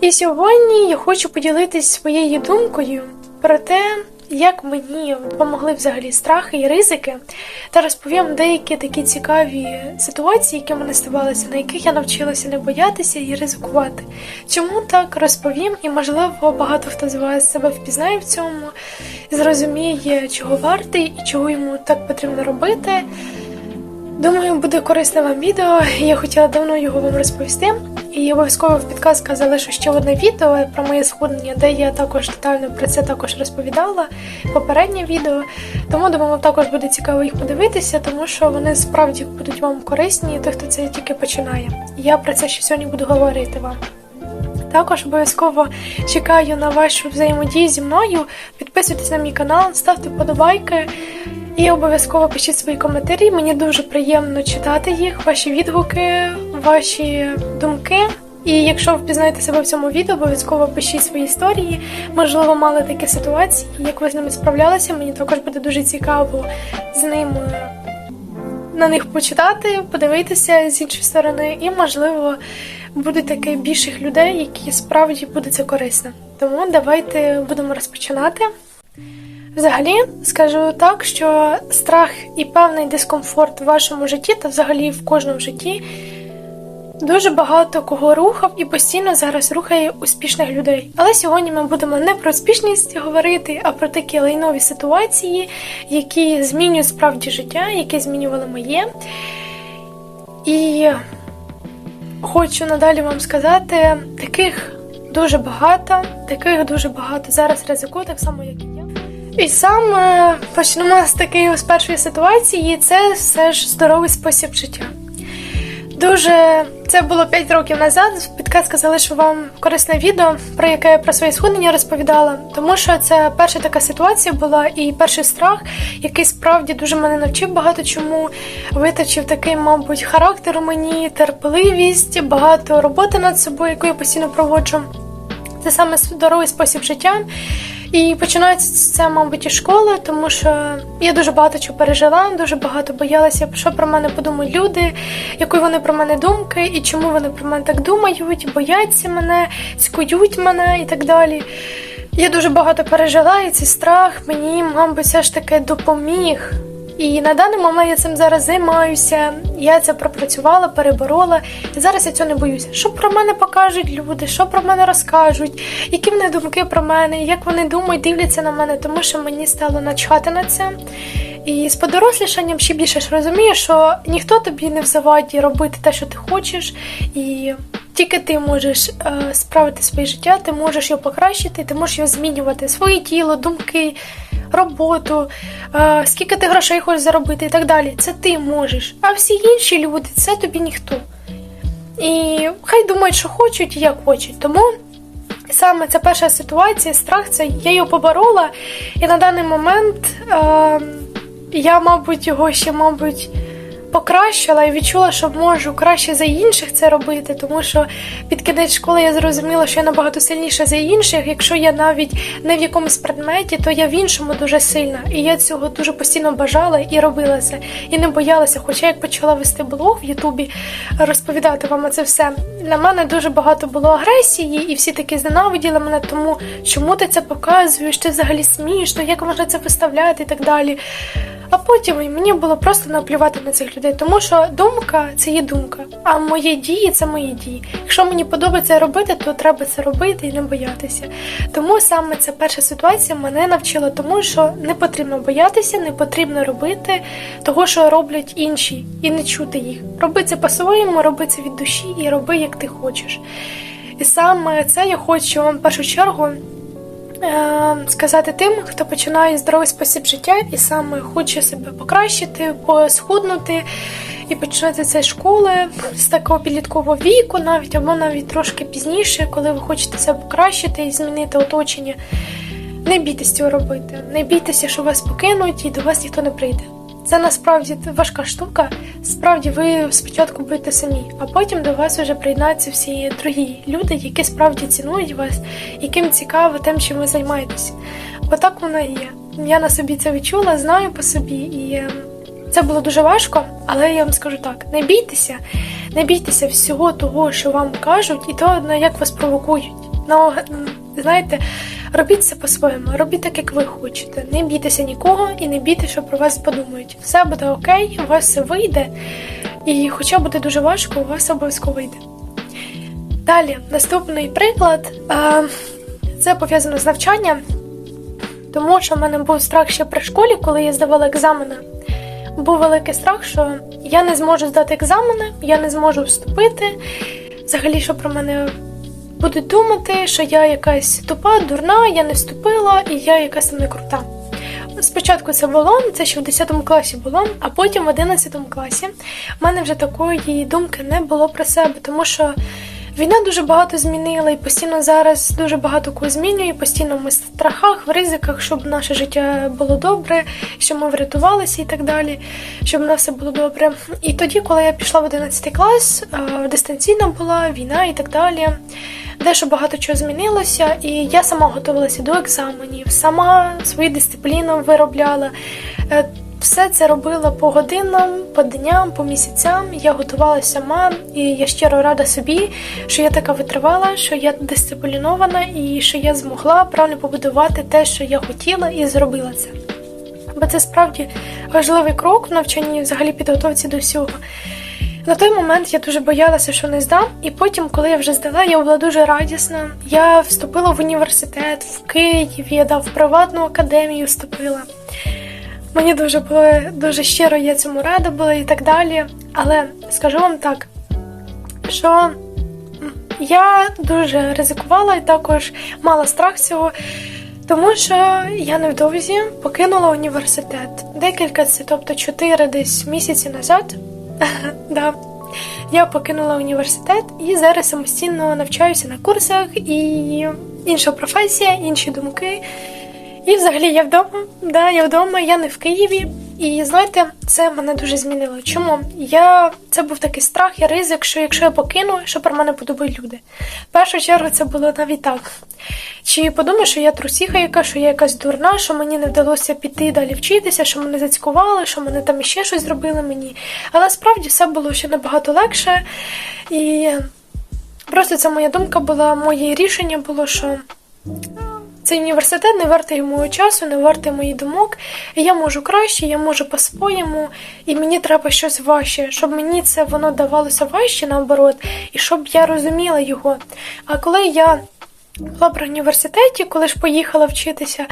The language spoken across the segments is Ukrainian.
І сьогодні я хочу поділитись своєю думкою про те, як мені допомогли взагалі страхи і ризики, та розповім деякі такі цікаві ситуації, які в мене ставалися, на яких я навчилася не боятися і ризикувати. Чому так розповім, і можливо багато хто з вас себе впізнає в цьому, зрозуміє, чого вартий і чого йому так потрібно робити. Думаю, буде корисне вам відео. Я хотіла давно його вам розповісти. І обов'язково в підказках залишу ще одне відео про моє схуднення, де я також детально про це також розповідала. Попереднє відео. Тому думаю, також буде цікаво їх подивитися, тому що вони справді будуть вам корисні, той, хто це тільки починає. Я про це ще сьогодні буду говорити вам. Також обов'язково чекаю на вашу взаємодію зі мною. Підписуйтесь на мій канал, ставте вподобайки. І обов'язково пишіть свої коментарі. Мені дуже приємно читати їх, ваші відгуки, ваші думки. І якщо ви впізнаєте себе в цьому відео, обов'язково пишіть свої історії. Можливо, мали такі ситуації, як ви з ними справлялися. Мені також буде дуже цікаво з ними на них почитати, подивитися з іншої сторони, і, можливо, буде таке більших людей, які справді буде це корисно. Тому давайте будемо розпочинати. Взагалі, скажу так, що страх і певний дискомфорт в вашому житті та взагалі в кожному житті дуже багато кого рухав і постійно зараз рухає успішних людей. Але сьогодні ми будемо не про успішність говорити, а про такі лайнові ситуації, які змінюють справді життя, які змінювали моє. І хочу надалі вам сказати, таких дуже багато, таких дуже багато зараз ризикую, так само, як і я. І саме почнемо з такої з першої ситуації, це все ж здоровий спосіб життя. Дуже це було 5 років назад. Підказка залишу вам корисне відео, про яке я про своє схуднення розповідала, тому що це перша така ситуація була і перший страх, який справді дуже мене навчив багато чому. Виточив такий, мабуть, характер у мені, терпеливість, багато роботи над собою, яку я постійно проводжу. Це саме здоровий спосіб життя. І починається це, мабуть, із школи, тому що я дуже багато чого пережила, дуже багато боялася, що про мене подумають люди, якої вони про мене думки, і чому вони про мене так думають, бояться мене, цькують мене і так далі. Я дуже багато пережила, і цей страх мені, мабуть, все ж таки допоміг. І на даний момент я цим зараз займаюся. Я це пропрацювала, переборола. І зараз я цього не боюся. Що про мене покажуть люди, що про мене розкажуть, які вони думки про мене, як вони думають, дивляться на мене, тому що мені стало начхати на це. І з подорослішанням ще більше ж розумію, що ніхто тобі не в заваді робити те, що ти хочеш, і тільки ти можеш е, справити своє життя, ти можеш його покращити, ти можеш його змінювати, своє тіло, думки роботу, е, скільки ти грошей хочеш заробити і так далі. Це ти можеш. А всі інші люди це тобі ніхто. І хай думають, що хочуть і як хочуть. Тому саме ця перша ситуація, страх, це я його поборола, і на даний момент е, я, мабуть, його ще, мабуть покращила і відчула, що можу краще за інших це робити, тому що під кінець школи я зрозуміла, що я набагато сильніша за інших. Якщо я навіть не в якомусь предметі, то я в іншому дуже сильна. І я цього дуже постійно бажала і робила це. І не боялася. Хоча як почала вести блог в Ютубі, розповідати вам це все. Для мене дуже багато було агресії, і всі таки зненавиділи мене, тому чому ти це показуєш, ти взагалі смішно, як можна це виставляти і так далі. А потім мені було просто наплювати на цих людей, тому що думка це є думка, а мої дії це мої дії. Якщо мені подобається робити, то треба це робити і не боятися. Тому саме ця перша ситуація мене навчила тому, що не потрібно боятися, не потрібно робити того, що роблять інші, і не чути їх. Роби це по-своєму, роби це від душі і роби, як ти хочеш. І саме це я хочу вам в першу чергу. Е, сказати тим, хто починає здоровий спосіб життя і саме хоче себе покращити, посхуднути і починати це з школи з такого підліткового віку, навіть або навіть трошки пізніше, коли ви хочете себе покращити і змінити оточення. Не бійтесь цього робити, не бійтеся, що вас покинуть і до вас ніхто не прийде. Це насправді важка штука. Справді ви спочатку будете самі, а потім до вас вже приєднаються всі другі люди, які справді цінують вас, яким цікаво тим, чим ви займаєтеся. Бо так воно і є. Я на собі це відчула, знаю по собі, і ем, це було дуже важко, але я вам скажу так: не бійтеся, не бійтеся всього того, що вам кажуть, і того, як вас провокують. Ну, знаєте, робіть це по-своєму, робіть так, як ви хочете. Не бійтеся нікого і не бійтеся, що про вас подумають. Все буде окей, у вас все вийде. І хоча буде дуже важко, у вас обов'язково вийде. Далі, наступний приклад. Е, Це пов'язано з навчанням, тому що в мене був страх ще при школі, коли я здавала екзамени. Був великий страх, що я не зможу здати екзамени, я не зможу вступити. Взагалі, що про мене будуть думати, що я якась тупа, дурна, я не вступила і я якась там не крута. Спочатку це було, це ще в 10 класі було, а потім в 11 класі в мене вже такої думки не було про себе, тому що війна дуже багато змінила, і постійно зараз дуже багато кого змінює, постійно ми в страхах, в ризиках, щоб наше життя було добре, щоб ми врятувалися і так далі, щоб в нас все було добре. І тоді, коли я пішла в 11 клас, дистанційна була війна і так далі. Дещо багато чого змінилося, і я сама готувалася до екзаменів, сама свою дисципліну виробляла. Е, Все це робила по годинам, по дням, по місяцям. Я готувалася сама, і я щиро рада собі, що я така витривала, що я дисциплінована і що я змогла правильно побудувати те, що я хотіла, і зробила це. Бо це справді важливий крок в навчанні, взагалі підготовці до всього. На той момент я дуже боялася, що не здам, і потім, коли я вже здала, я була дуже радісна. Я вступила в університет в Києві, я дав в приватну академію вступила. Мені дуже було дуже щиро, я цьому рада була і так далі. Але скажу вам так, що я дуже ризикувала і також мала страх цього, тому що я невдовзі покинула університет. Декілька це, тобто чотири десь місяці назад. да. Я покинула університет і зараз самостійно навчаюся на курсах і інша професія, інші думки. І взагалі я вдома, да, я вдома, я не в Києві. І знаєте, це мене дуже змінило. Чому? Я це був такий страх і ризик, що якщо я покину, що про мене подумають люди. В першу чергу це було навіть так. Чи подумаю, що я трусіха, яка, що я якась дурна, що мені не вдалося піти далі вчитися, що мене зацькували, що мене там іще щось зробили мені. Але справді все було ще набагато легше. І просто це моя думка була, моє рішення було, що. Цей університет не вартий мого часу, не вартий моїх думок. Я можу краще, я можу по-своєму, і мені треба щось важче, щоб мені це воно давалося важче наоборот, і щоб я розуміла його. А коли я була при університеті, коли ж поїхала вчитися,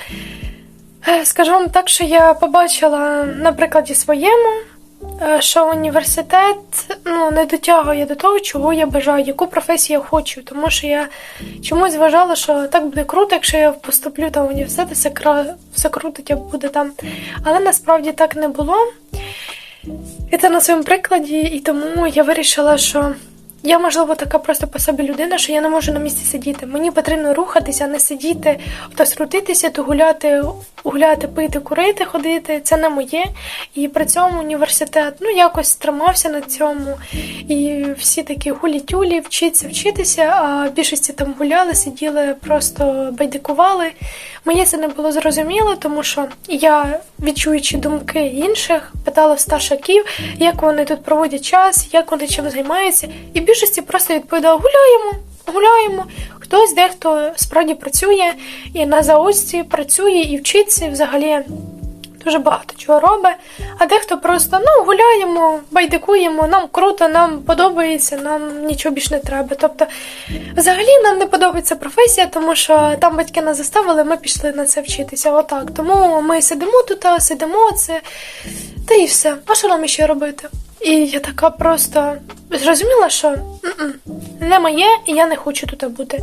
е, скажу вам так, що я побачила на прикладі своєму. Е, Що університет ну, не дотягує до того, чого я бажаю, яку професію я хочу. Тому що я чомусь вважала, що так буде круто, якщо я поступлю там в університет, все, все круто як буде там. Але насправді так не було. І це на своєму прикладі, і тому я вирішила, що я, можливо, така просто по собі людина, що я не можу на місці сидіти. Мені потрібно рухатися, не сидіти, хтось крутитися, то гуляти, гуляти, пити, курити, ходити. Це не моє. І при цьому університет ну якось тримався на цьому. І всі такі гулі-тюлі, вчиться вчитися, а більшості там гуляли, сиділи, просто байдикували. Мені це не було зрозуміло, тому що я, відчуючи думки інших, питала старшаків, як вони тут проводять час, як вони чим займаються. І більшості просто відповідала: гуляємо, гуляємо. Хтось дехто справді працює і на заочці працює і вчиться, і взагалі дуже багато чого робить. А дехто просто ну гуляємо, байдикуємо, нам круто, нам подобається, нам нічого більш не треба. Тобто, взагалі нам не подобається професія, тому що там батьки нас заставили, ми пішли на це вчитися. Отак. Тому ми сидимо тут, сидимо це, та і все. А що нам ще робити? І я така просто зрозуміла, що не моє, і я не хочу тут бути.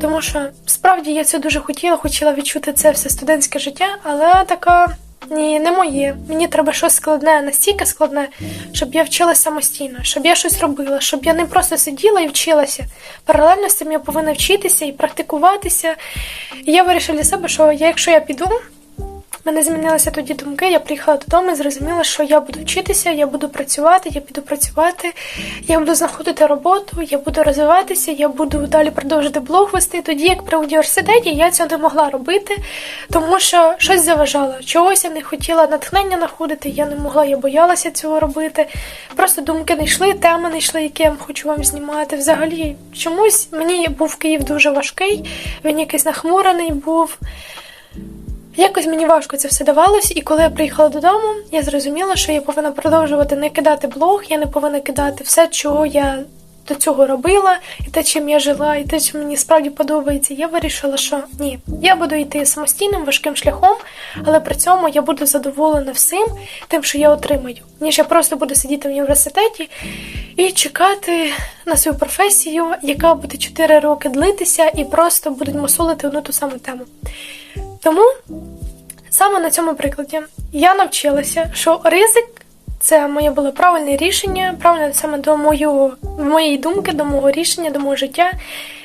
Тому що справді я це дуже хотіла, хотіла відчути це все студентське життя, але така ні, не моє. Мені треба щось складне, настільки складне, щоб я вчилася самостійно, щоб я щось робила, щоб я не просто сиділа і вчилася. Паралельно з цим я повинна вчитися і практикуватися. І я вирішила для себе, що я, якщо я піду, мене змінилися тоді думки. Я приїхала додому і зрозуміла, що я буду вчитися, я буду працювати, я піду працювати, я буду знаходити роботу, я буду розвиватися, я буду далі продовжити блог вести. Тоді, як при університеті, я цього не могла робити, тому що щось заважало. Чогось я не хотіла натхнення знаходити, я не могла, я боялася цього робити. Просто думки не йшли, теми не йшли, які я хочу вам знімати. Взагалі, чомусь мені був Київ дуже важкий, він якийсь нахмурений був. Якось мені важко це все давалось, і коли я приїхала додому, я зрозуміла, що я повинна продовжувати не кидати блог, я не повинна кидати все, чого я до цього робила, і те, чим я жила, і те, що мені справді подобається. Я вирішила, що ні, я буду йти самостійним важким шляхом, але при цьому я буду задоволена всім тим, що я отримаю, ніж я просто буду сидіти в університеті і чекати на свою професію, яка буде 4 роки длитися, і просто будуть мусолити одну ту саму тему. Тому саме на цьому прикладі я навчилася, що ризик це моє було правильне рішення, правильне саме до мою, моєї думки, до мого рішення, до мого життя.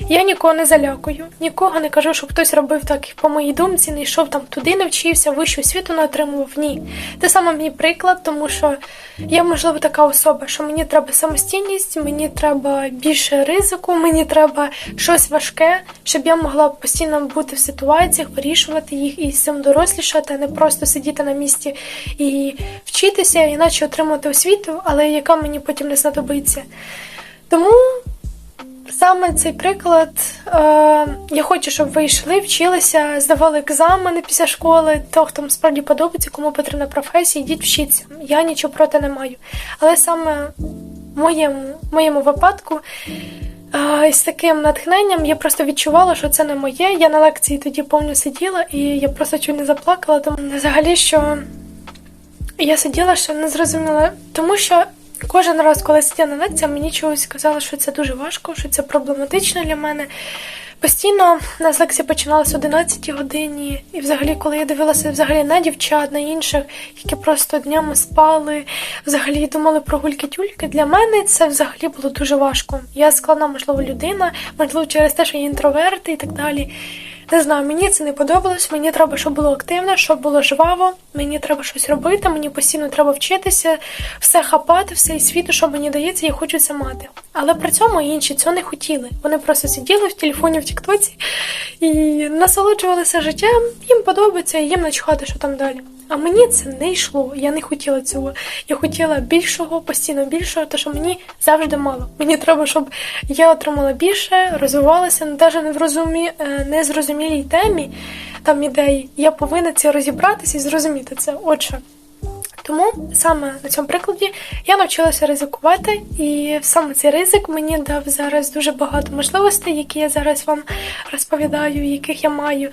Я нікого не залякую, нікого не кажу, щоб хтось робив так по моїй думці, не йшов там туди, не вчився, вищу освіту не отримував. Ні. Це саме мій приклад, тому що я, можливо, така особа, що мені треба самостійність, мені треба більше ризику, мені треба щось важке, щоб я могла постійно бути в ситуаціях, вирішувати їх і з цим дорослішати, а не просто сидіти на місці і вчитися, іначе отримати освіту, але яка мені потім не знадобиться. Тому саме цей приклад, е, я хочу, щоб ви йшли, вчилися, здавали екзамени після школи, то, хто справді подобається, кому потрібна професія, йдіть вчіться. Я нічого проти не маю. Але саме в моєму, в моєму випадку. І з таким натхненням я просто відчувала, що це не моє. Я на лекції тоді повністю сиділа, і я просто чуть не заплакала. Тому взагалі, що я сиділа, що не зрозуміла, тому що кожен раз, коли сиділа на лекціях, мені чогось сказали, що це дуже важко, що це проблематично для мене. Постійно у нас лекція починалася о 11 годині, і взагалі, коли я дивилася взагалі на дівчат, на інших, які просто днями спали, взагалі думали про гульки-тюльки, для мене це взагалі було дуже важко. Я складна, можливо, людина, можливо, через те, що я інтроверт і так далі. Не знаю, мені це не подобалось. Мені треба, щоб було активно, щоб було жваво. Мені треба щось робити. Мені постійно треба вчитися, все хапати, все і світу, що мені дається, я хочу це мати. Але при цьому інші цього не хотіли. Вони просто сиділи в телефоні в Тіктоці і насолоджувалися життям. Їм подобається, і їм начхати, що там далі. А мені це не йшло. Я не хотіла цього. Я хотіла більшого, постійно більшого, тому що мені завжди мало. Мені треба, щоб я отримала більше, розвивалася навіть не в розумі, е, незрозумілій темі там ідеї. Я повинна це розібратися і зрозуміти це. Отже. Тому саме на цьому прикладі я навчилася ризикувати, і саме цей ризик мені дав зараз дуже багато можливостей, які я зараз вам розповідаю, яких я маю.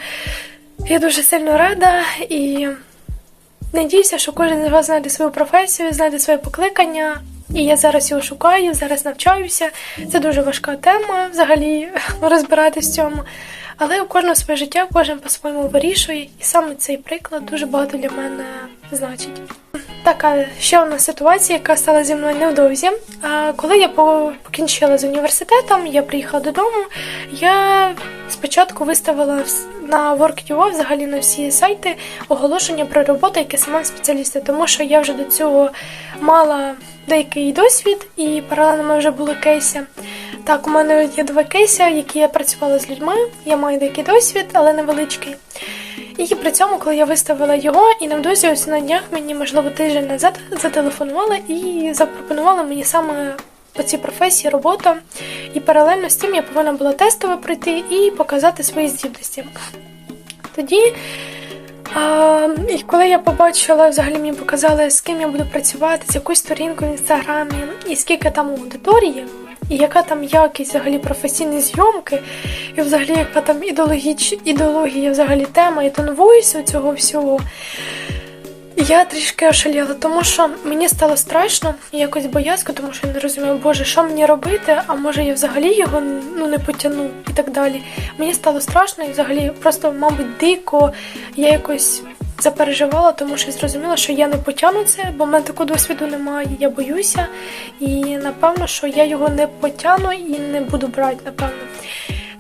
Я дуже сильно рада і надіюся, що кожен з вас знайде свою професію, знайде своє покликання. І я зараз його шукаю, зараз навчаюся. Це дуже важка тема взагалі розбиратися в цьому. Але у кожного своє життя, кожен по-своєму вирішує, і саме цей приклад дуже багато для мене значить. Така ще одна ситуація, яка стала зі мною невдовзі. А коли я покінчила з університетом, я приїхала додому. Я спочатку виставила на WorkUA, взагалі на всі сайти оголошення про роботу, як сама спеціаліста, тому що я вже до цього мала деякий досвід, і паралельно вже були кейси. Так, у мене є два кейси, які я працювала з людьми. Я маю деякий досвід, але невеличкий. І при цьому, коли я виставила його, і невдовзі ось на днях мені, можливо, тиждень назад зателефонували і запропонували мені саме по цій професії роботу. І паралельно з цим я повинна була тестово пройти і показати свої здібності. Тоді, а, і коли я побачила, взагалі мені показали, з ким я буду працювати, з якою сторінкою в інстаграмі, і скільки там аудиторії, і яка там якість взагалі професійної зйомки, і взагалі яка там ідеологіч... ідеологія, взагалі тема і тонвойс цього всього. Я трішки ошаліла, тому що мені стало страшно якось боязко, тому що я не розумію, боже, що мені робити, а може я взагалі його ну, не потягну і так далі. Мені стало страшно і взагалі просто, мабуть, дико. Я якось запереживала, тому що зрозуміла, що я не потягну це, бо в мене такого досвіду немає. Я боюся, і напевно, що я його не потягну і не буду брати, напевно.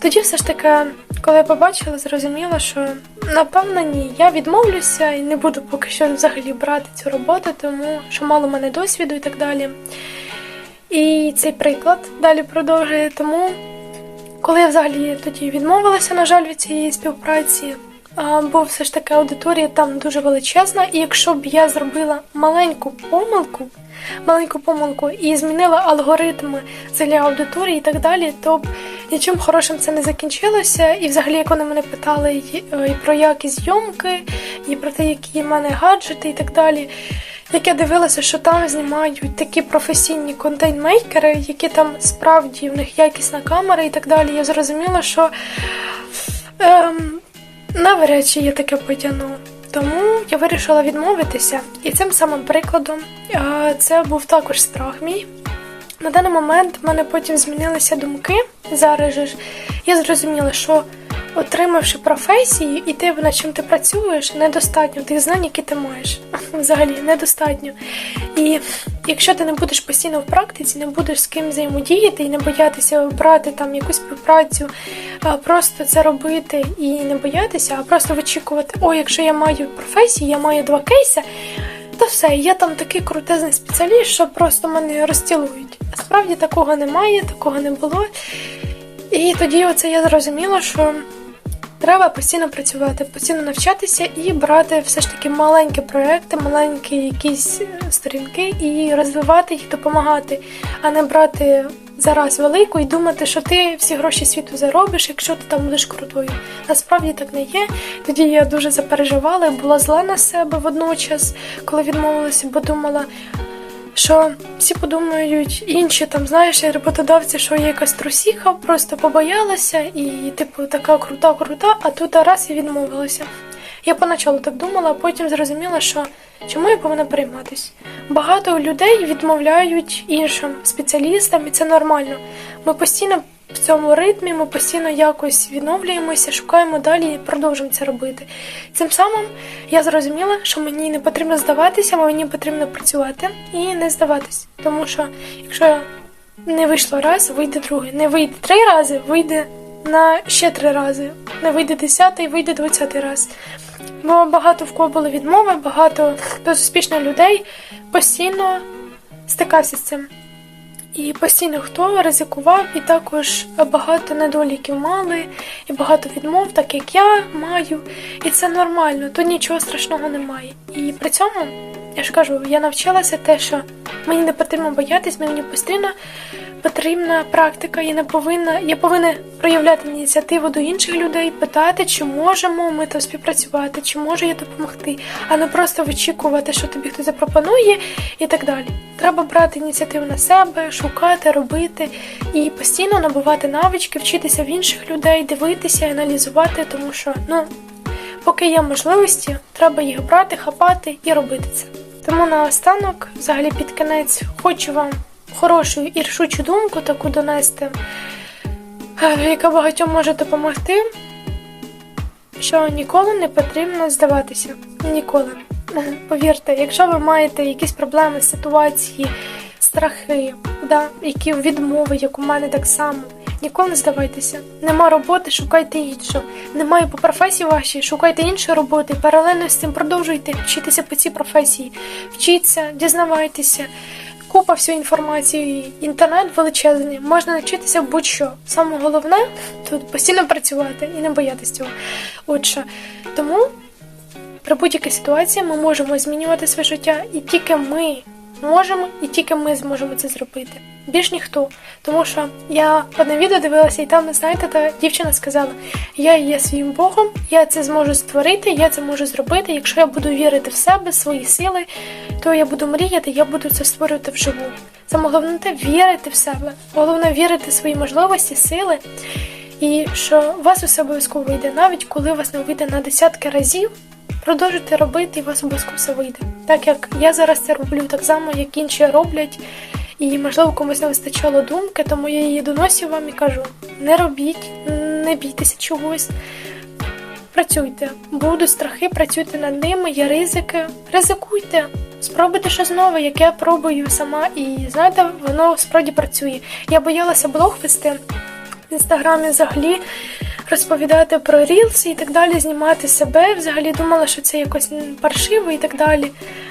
Тоді все ж таки, коли я побачила, зрозуміла, що напевно ні, я відмовлюся і не буду поки що взагалі брати цю роботу, тому що мало в мене досвіду і так далі. І цей приклад далі продовжує. Тому, коли я взагалі тоді відмовилася, на жаль, від цієї співпраці, бо все ж таки аудиторія там дуже величезна, і якщо б я зробила маленьку помилку, маленьку помилку і змінила алгоритми взагалі аудиторії і так далі, то б нічим хорошим це не закінчилося. І взагалі, як вони мене питали і, е, про якість зйомки, і про те, які в мене гаджети і так далі. Як я дивилася, що там знімають такі професійні контент-мейкери, які там справді в них якісна камера і так далі, я зрозуміла, що ем, навряд чи я таке потягну. Тому я вирішила відмовитися. І цим самим прикладом це був також страх мій. На даний момент в мене потім змінилися думки. Зараз ж я зрозуміла, що отримавши професію і те, над чим ти працюєш, недостатньо тих знань, які ти маєш. Взагалі недостатньо. І якщо ти не будеш постійно в практиці, не будеш з ким взаємодіяти і не боятися брати там якусь співпрацю, просто це робити і не боятися, а просто вичікувати, о, якщо я маю професію, я маю два кейси. То все, я там такий крутезний спеціаліст, що просто мене розцілують. Справді такого немає, такого не було. І тоді оце я зрозуміла, що треба постійно працювати, постійно навчатися і брати все ж таки маленькі проекти, маленькі якісь е, сторінки і розвивати їх, допомагати, а не брати зараз велику і думати, що ти всі гроші світу заробиш, якщо ти там будеш крутою. Насправді так не є. Тоді я дуже запереживала була зла на себе водночас, коли відмовилася, бо думала. Що всі подумають інші там, знаєш, роботодавці, що я якась трусіха, просто побоялася і, типу, така крута, крута, а тут раз і відмовилася. Я поначалу так думала, а потім зрозуміла, що чому я повинна прийматись. Багато людей відмовляють іншим спеціалістам, і це нормально. Ми постійно в цьому ритмі, ми постійно якось відновлюємося, шукаємо далі і продовжуємо це робити. Цим самим я зрозуміла, що мені не потрібно здаватися, мені потрібно працювати і не здаватись. Тому що якщо не вийшло раз, вийде другий. Не вийде три рази, вийде на ще три рази. Не вийде десятий, вийде двадцятий раз. Бо багато в кого були відмови, багато дуже успішних людей постійно стикався з цим. І постійно хто ризикував, і також багато недоліків мали, і багато відмов, так як я маю. І це нормально, тут нічого страшного немає. І при цьому, я ж кажу, я навчилася те, що мені не потрібно боятись, мені постійно потрібна практика. Я не повинна, я повинна проявляти ініціативу до інших людей, питати, чи можемо ми там співпрацювати, чи можу я допомогти, а не просто вичікувати, що тобі хтось запропонує, і так далі. Треба брати ініціативу на себе, шукати, робити і постійно набувати навички, вчитися в інших людей, дивитися, аналізувати, тому що ну. Поки є можливості, треба їх брати, хапати і робити це. Тому наостанок, взагалі під кінець, хочу вам хорошу і рішучу думку таку донести, е, яка багатьом може допомогти, що ніколи не потрібно здаватися. Ніколи. Повірте, якщо ви маєте якісь проблеми, ситуації, страхи, да, які відмови, як у мене так само. Ніколи не здавайтеся. Нема роботи, шукайте іншу. Немає по професії вашій, шукайте інші роботи. Паралельно з цим продовжуйте вчитися по цій професії. Вчіться, дізнавайтеся. Купа всю інформації, інтернет величезний, можна навчитися будь-що. Саме головне тут постійно працювати і не боятися цього. Отже, тому при будь-якій ситуації ми можемо змінювати своє життя, і тільки ми можемо, і тільки ми зможемо це зробити. Більш ніхто. Тому що я одне відео дивилася, і там, знаєте, та дівчина сказала: я є своїм Богом, я це зможу створити, я це можу зробити. Якщо я буду вірити в себе, в свої сили, то я буду мріяти, я буду це створювати вживу. Саме головне те вірити в себе, головне вірити в свої можливості, сили. І що у вас усе обов'язково вийде, навіть коли у вас не вийде на десятки разів, продовжуйте робити, і у вас обов'язково все вийде. Так як я зараз це роблю так само, як інші роблять. І, можливо, комусь не вистачало думки, тому я її доносю вам і кажу: не робіть, не бійтеся чогось. Працюйте, будуть страхи, працюйте над ними, є ризики. Ризикуйте, спробуйте щось нове, яке пробую сама, і знаєте, воно справді працює. Я боялася блог вести в інстаграмі взагалі розповідати про рілси і так далі, знімати себе. Взагалі думала, що це якось паршиво і так далі.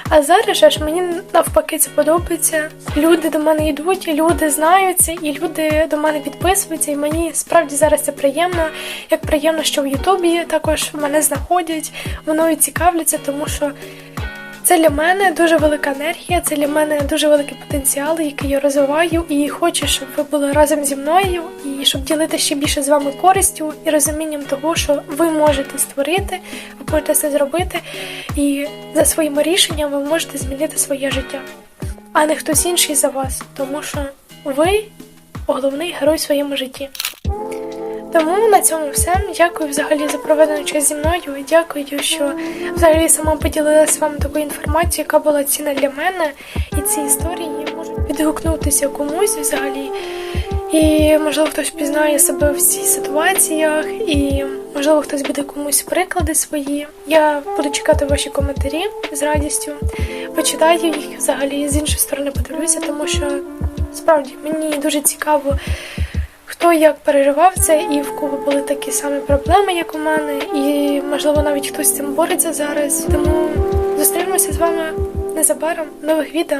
А зараз же ж мені навпаки це подобається. Люди до мене йдуть, і люди знаються, і люди до мене підписуються. І мені справді зараз це приємно. Як приємно, що в Ютубі також мене знаходять, мною цікавляться, тому що. Це для мене дуже велика енергія, це для мене дуже великий потенціал, який я розвиваю, і хочу, щоб ви були разом зі мною, і щоб ділити ще більше з вами користю і розумінням того, що ви можете створити, ви можете це зробити, і за своїми рішеннями ви можете змінити своє життя, а не хтось інший за вас, тому що ви головний герой в своєму житті. Тому на цьому все. Дякую взагалі за проведений час зі мною. Дякую, що взагалі сама поділилася з вами такою інформацією, яка була цінна для мене. І ці історії можуть відгукнутися комусь взагалі. І можливо хтось пізнає себе в цих ситуаціях, і можливо хтось буде комусь приклади свої. Я буду чекати ваші коментарі з радістю, почитаю їх взагалі з іншої сторони подивлюся, тому що справді мені дуже цікаво хто як переживав це, і в кого були такі самі проблеми, як у мене, і можливо навіть хтось з цим бореться зараз. Тому зустрінемося з вами незабаром нових відео.